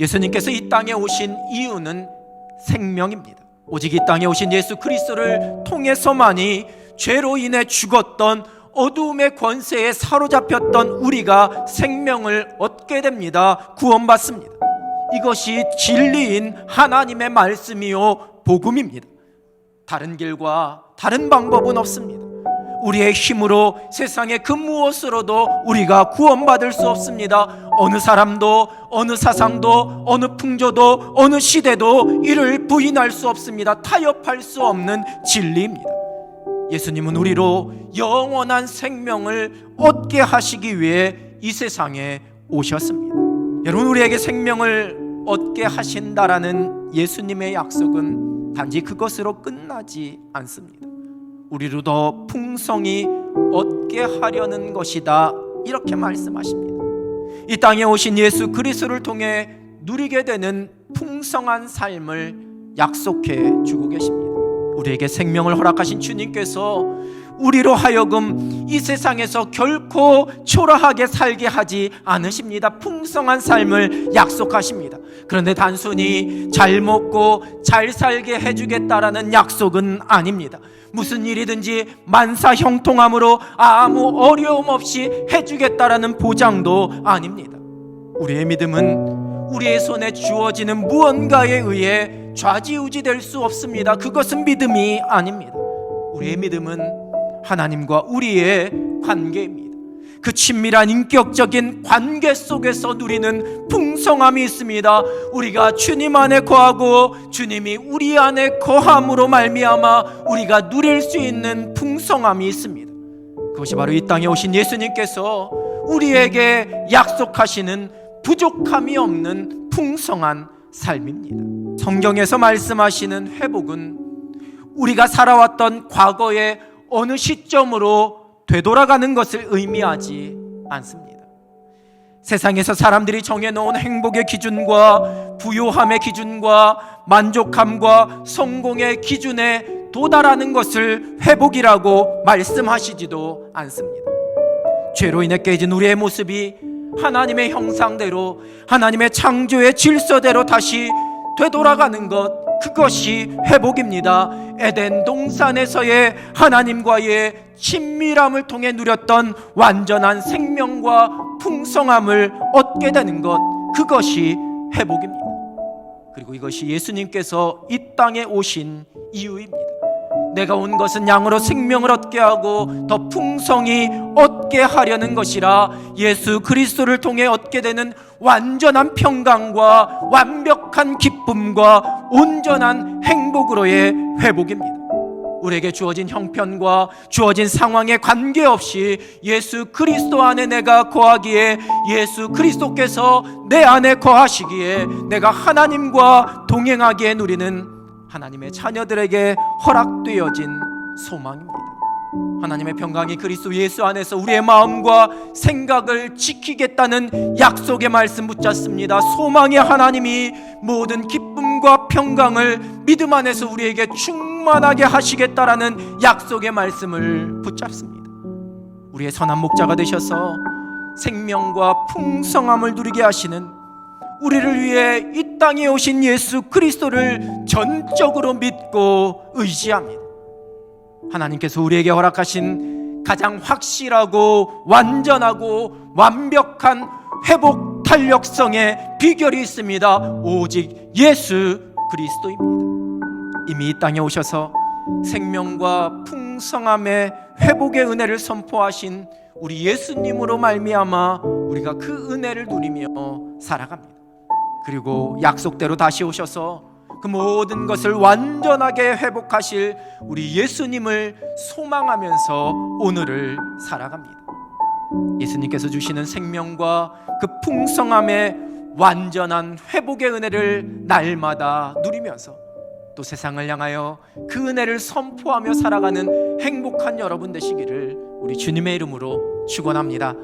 예수님께서 이 땅에 오신 이유는 생명입니다. 오직 이 땅에 오신 예수 그리스도를 통해서만이 죄로 인해 죽었던 어두움의 권세에 사로잡혔던 우리가 생명을 얻게 됩니다. 구원받습니다. 이것이 진리인 하나님의 말씀이요 복음입니다. 다른 길과 다른 방법은 없습니다. 우리의 힘으로 세상의 그 무엇으로도 우리가 구원받을 수 없습니다. 어느 사람도, 어느 사상도, 어느 풍조도, 어느 시대도 이를 부인할 수 없습니다. 타협할 수 없는 진리입니다. 예수님은 우리로 영원한 생명을 얻게 하시기 위해 이 세상에 오셨습니다. 여러분, 우리에게 생명을 얻게 하신다라는 예수님의 약속은 단지 그것으로 끝나지 않습니다. 우리로 더 풍성히 얻게 하려는 것이다. 이렇게 말씀하십니다. 이 땅에 오신 예수 그리스도를 통해 누리게 되는 풍성한 삶을 약속해 주고 계십니다. 우리에게 생명을 허락하신 주님께서 우리로 하여금 이 세상에서 결코 초라하게 살게 하지 않으십니다. 풍성한 삶을 약속하십니다. 그런데 단순히 잘 먹고 잘 살게 해주겠다라는 약속은 아닙니다. 무슨 일이든지 만사 형통함으로 아무 어려움 없이 해주겠다라는 보장도 아닙니다. 우리의 믿음은 우리의 손에 주어지는 무언가에 의해 좌지우지 될 수 없습니다. 그것은 믿음이 아닙니다. 우리의 믿음은 하나님과 우리의 관계입니다. 그 친밀한 인격적인 관계 속에서 누리는 풍성함이 있습니다. 우리가 주님 안에 거하고 주님이 우리 안에 거함으로 말미암아 우리가 누릴 수 있는 풍성함이 있습니다. 그것이 바로 이 땅에 오신 예수님께서 우리에게 약속하시는 부족함이 없는 풍성한 삶입니다. 성경에서 말씀하시는 회복은 우리가 살아왔던 과거의 어느 시점으로 되돌아가는 것을 의미하지 않습니다. 세상에서 사람들이 정해놓은 행복의 기준과 부요함의 기준과 만족함과 성공의 기준에 도달하는 것을 회복이라고 말씀하시지도 않습니다. 죄로 인해 깨진 우리의 모습이 하나님의 형상대로 하나님의 창조의 질서대로 다시 되돌아가는 것 그것이 회복입니다. 에덴 동산에서의 하나님과의 친밀함을 통해 누렸던 완전한 생명과 풍성함을 얻게 되는 것 그것이 회복입니다. 그리고 이것이 예수님께서 이 땅에 오신 이유입니다. 내가 온 것은 양으로 생명을 얻게 하고 더 풍성히 얻게 하려는 것이라 예수 그리스도를 통해 얻게 되는 완전한 평강과 완벽한 기쁨과 온전한 행복으로의 회복입니다. 우리에게 주어진 형편과 주어진 상황에 관계없이 예수 그리스도 안에 내가 거하기에 예수 그리스도께서 내 안에 거하시기에 내가 하나님과 동행하기에 누리는 하나님의 자녀들에게 허락되어진 소망입니다. 하나님의 평강이 그리스도 예수 안에서 우리의 마음과 생각을 지키겠다는 약속의 말씀 붙잡습니다. 소망의 하나님이 모든 기쁨과 평강을 믿음 안에서 우리에게 충만하게 하시겠다라는 약속의 말씀을 붙잡습니다. 우리의 선한 목자가 되셔서 생명과 풍성함을 누리게 하시는 우리를 위해 이 땅에 오신 예수 그리스도를 전적으로 믿고 의지합니다. 하나님께서 우리에게 허락하신 가장 확실하고 완전하고 완벽한 회복 탄력성의 비결이 있습니다. 오직 예수 그리스도입니다. 이미 이 땅에 오셔서 생명과 풍성함의 회복의 은혜를 선포하신 우리 예수님으로 말미암아 우리가 그 은혜를 누리며 살아갑니다. 그리고 약속대로 다시 오셔서 그 모든 것을 완전하게 회복하실 우리 예수님을 소망하면서 오늘을 살아갑니다. 예수님께서 주시는 생명과 그 풍성함의 완전한 회복의 은혜를 날마다 누리면서 또 세상을 향하여 그 은혜를 선포하며 살아가는 행복한 여러분 되시기를 우리 주님의 이름으로 축원합니다.